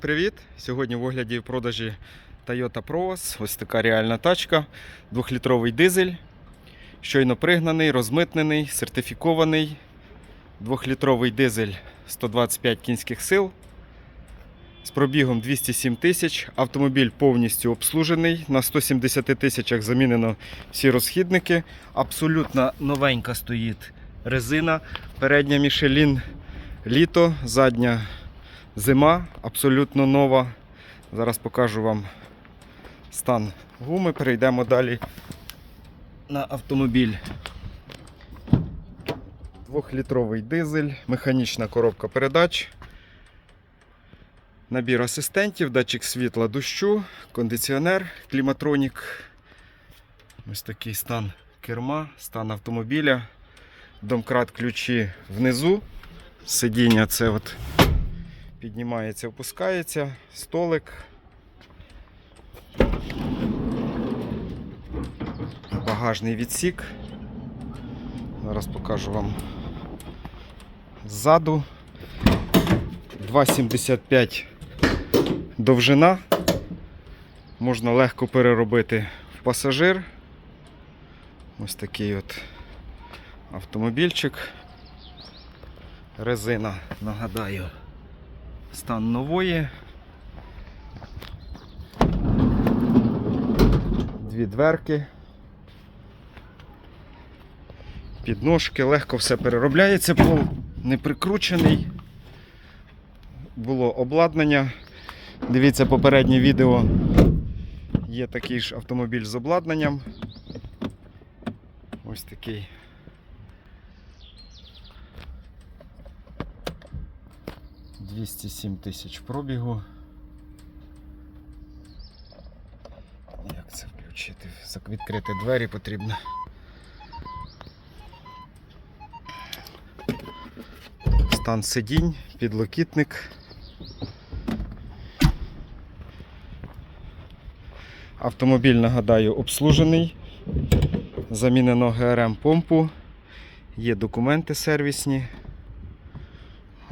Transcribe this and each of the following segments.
Привіт! Сьогодні в огляді в продажі Toyota Proas. Ось така реальна тачка. Двохлітровий дизель. Щойно пригнаний, розмитнений, сертифікований. Двохлітровий дизель 125 кінських сил. З пробігом 207 тисяч. Автомобіль повністю обслужений. На 170 тисячах замінено всі розхідники. Абсолютно новенька стоїть резина. Передня Michelin літо, задня Зима абсолютно нова. Зараз покажу вам стан гуми. Перейдемо далі на автомобіль. Двохлітровий дизель, механічна коробка передач, набір асистентів, датчик світла дощу, кондиціонер, кліматронік. Ось такий стан керма, стан автомобіля, домкрат ключі внизу. Сидіння це от піднімається, опускається, столик. Багажний відсік. Зараз покажу вам ззаду. 2,75 довжина. Можна легко переробити в пасажир. Ось такий от автомобільчик. Резина, нагадаю стан нової. Дві дверки. Підножки, легко все переробляється, пол не прикручений. Було обладнання. Дивіться попереднє відео. Є такий ж автомобіль з обладнанням. Ось такий. Двісті сім тисяч пробігу. Як це включити? Відкрити двері потрібно. Стан сидінь, підлокітник. Автомобіль, нагадаю, обслужений. Замінено ГРМ помпу. Є документи сервісні.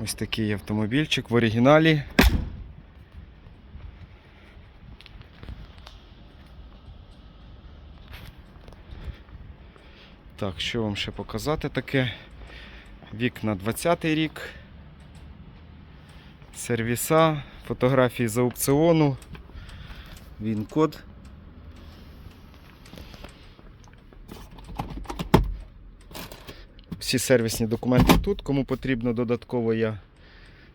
Ось такий автомобільчик в оригіналі. Так, що вам ще показати таке? Вікна 20-й рік. Сервіса, фотографії з аукціону. Він код. Всі сервісні документи тут. Кому потрібно додатково я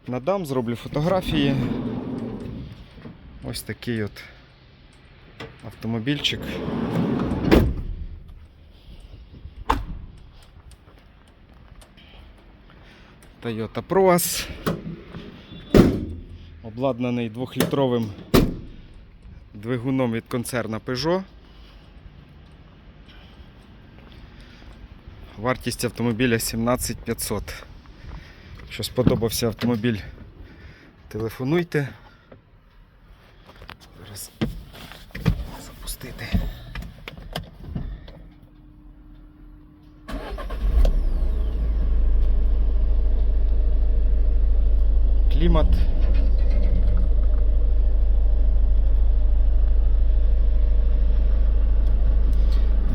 надам, зроблю фотографії. Ось такий от автомобільчик. Toyota Proas. Обладнаний двохлітровим двигуном від концерна Peugeot. Вартість автомобіля 17500. Якщо сподобався автомобіль, телефонуйте. Зараз запустити. Клімат.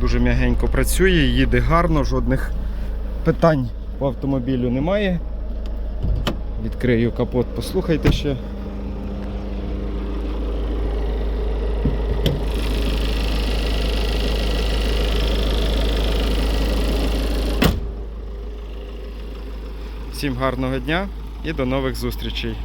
Дуже м'ягенько працює, їде гарно, жодних питань по автомобілю немає. Відкрию капот, послухайте ще. Всім гарного дня і до нових зустрічей!